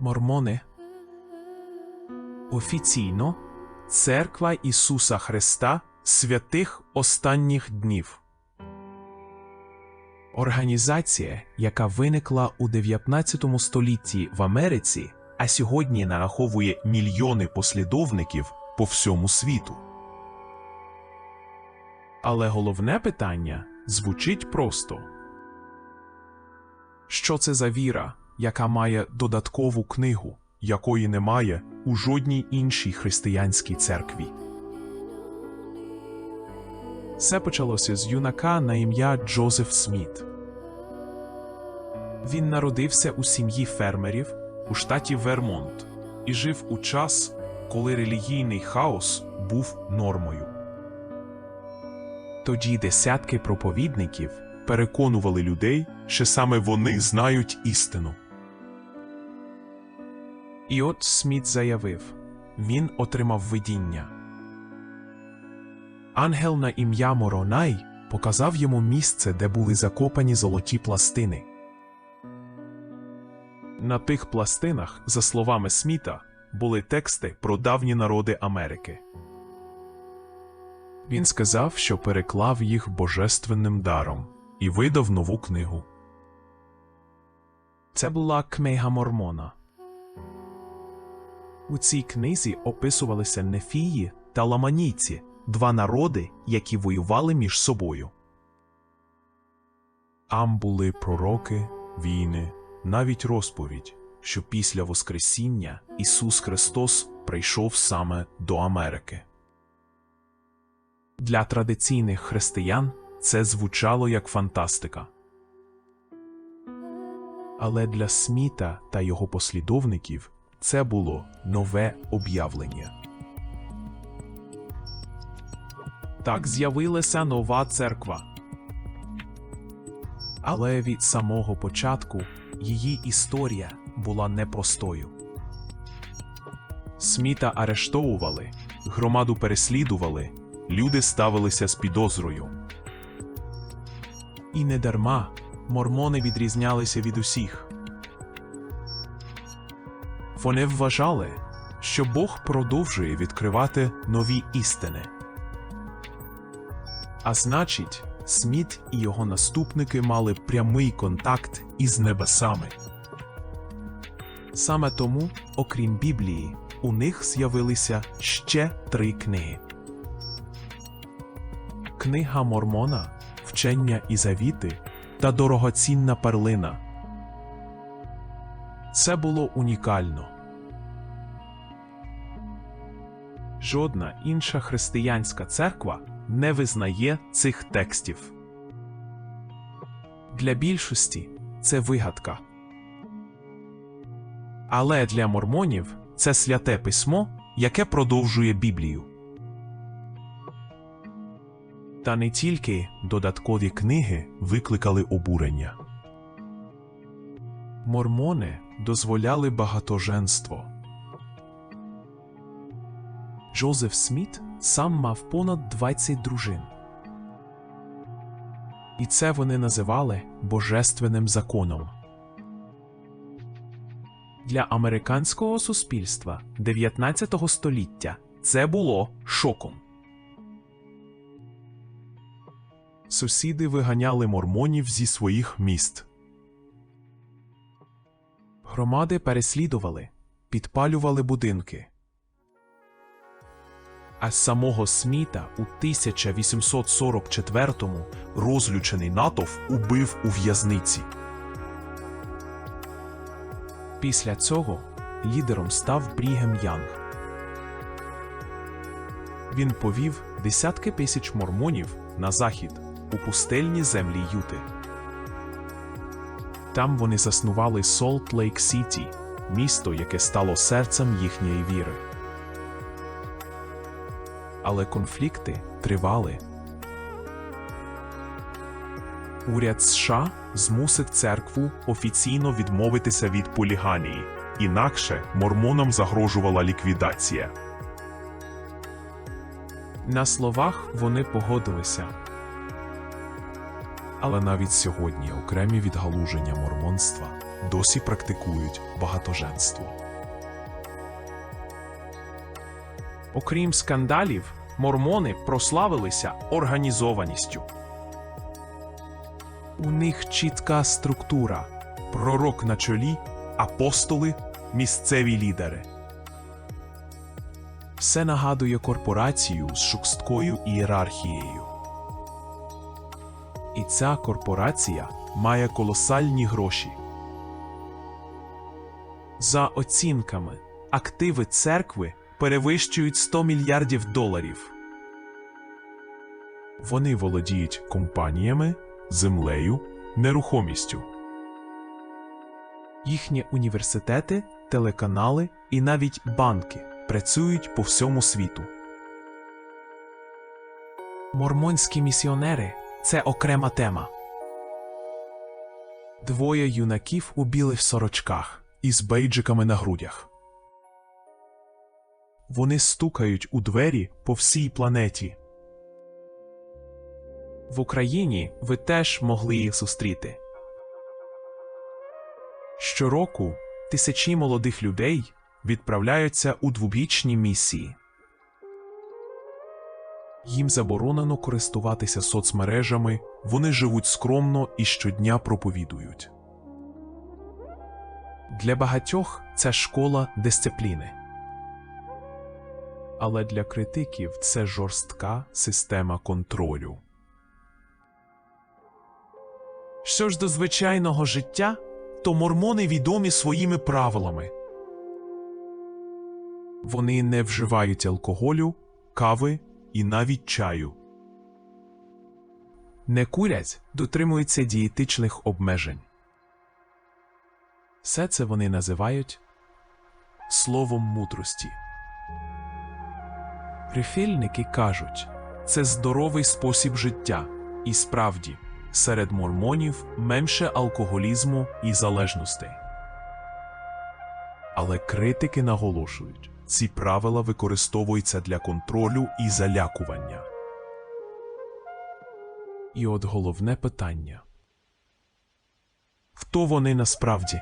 Мормони. Офіційно Церква Ісуса Христа святих останніх днів. Організація, яка виникла у 19 столітті в Америці, а сьогодні нараховує мільйони послідовників по всьому світу. Але головне питання звучить просто: що це за віра, яка має додаткову книгу, якої немає у жодній іншій християнській церкві? Все почалося з юнака на ім'я Джозеф Сміт. Він народився у сім'ї фермерів у штаті Вермонт і жив у час, коли релігійний хаос був нормою. Тоді десятки проповідників переконували людей, що саме вони знають істину. І от Сміт заявив він отримав видіння. Ангел на ім'я Моронай показав йому місце, де були закопані золоті пластини. На тих пластинах, за словами Сміта, були тексти про давні народи Америки. Він сказав, що переклав їх божественним даром і видав нову книгу. Це була книга Мормона. У цій книзі описувалися нефії та ламанійці, два народи, які воювали між собою. Там були пророки, війни, навіть розповідь, що після Воскресіння Ісус Христос прийшов саме до Америки. Для традиційних християн це звучало як фантастика. Але для Сміта та його послідовників це було нове об'явлення. Так з'явилася нова церква. Але від самого початку її історія була непростою. Сміта арештовували, громаду переслідували, люди ставилися з підозрою. І не дарма мормони відрізнялися від усіх. Вони вважали, що Бог продовжує відкривати нові істини. А значить, Сміт і його наступники мали прямий контакт із небесами. Саме тому, окрім Біблії, у них з'явилися ще три книги: Книга Мормона, Вчення і Завіти та Дорогоцінна перлина. Це було унікально. Жодна інша християнська церква не визнає цих текстів. Для більшості це вигадка. Але для мормонів це святе письмо, яке продовжує Біблію. Та не тільки додаткові книги викликали обурення. Мормони дозволяли багатоженство. Джозеф Сміт сам мав понад 20 дружин. І це вони називали божественним законом. Для американського суспільства 19 століття це було шоком. Сусіди виганяли мормонів зі своїх міст. Громади переслідували, підпалювали будинки. А самого Сміта у 1844-му розлючений натовп убив у в'язниці. Після цього лідером став Брігем Янг. Він повів десятки тисяч мормонів на захід у пустельні землі Юти. Там вони заснували Солт Лейк Сіті, місто, яке стало серцем їхньої віри. Але конфлікти тривали. Уряд США змусив церкву офіційно відмовитися від поліганії, інакше мормонам загрожувала ліквідація. На словах вони погодилися. Але навіть сьогодні окремі відгалуження мормонства досі практикують багатоженство. Окрім скандалів, мормони прославилися організованістю. У них чітка структура, пророк на чолі, апостоли, місцеві лідери. Все нагадує корпорацію з шорсткою ієрархією. І ця корпорація має колосальні гроші. За оцінками, активи церкви перевищують 100 мільярдів доларів. Вони володіють компаніями, землею, нерухомістю. Їхні університети, телеканали і навіть банки працюють по всьому світу. Мормонські місіонери це окрема тема. Двоє юнаків у білих сорочках із бейджиками на грудях. Вони стукають у двері по всій планеті. В Україні ви теж могли їх зустріти. Щороку тисячі молодих людей відправляються у двобічні місії. Їм заборонено користуватися соцмережами, вони живуть скромно і щодня проповідують. Для багатьох це школа дисципліни. Але для критиків це жорстка система контролю. Що ж до звичайного життя, то мормони відомі своїми правилами. Вони не вживають алкоголю, кави і навіть чаю. Не курять, дотримуються дієтичних обмежень. Все це вони називають словом мудрості. Прихильники кажуть, це здоровий спосіб життя, і справді, серед мормонів менше алкоголізму і залежностей. Але критики наголошують, ці правила використовуються для контролю і залякування. І от головне питання хто вони насправді?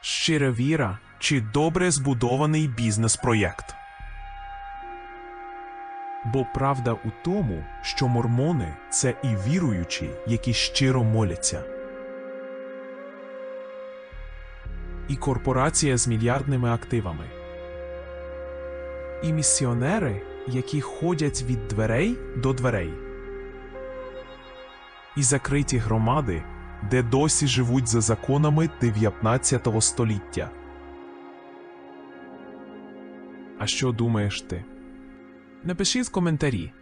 Щира віра чи добре збудований бізнес-проєкт? Бо правда у тому, що мормони це і віруючі, які щиро моляться. І корпорація з мільярдними активами. І місіонери, які ходять від дверей до дверей. І закриті громади, де досі живуть за законами 19 століття. А що думаєш ти? Напиши в коментарі,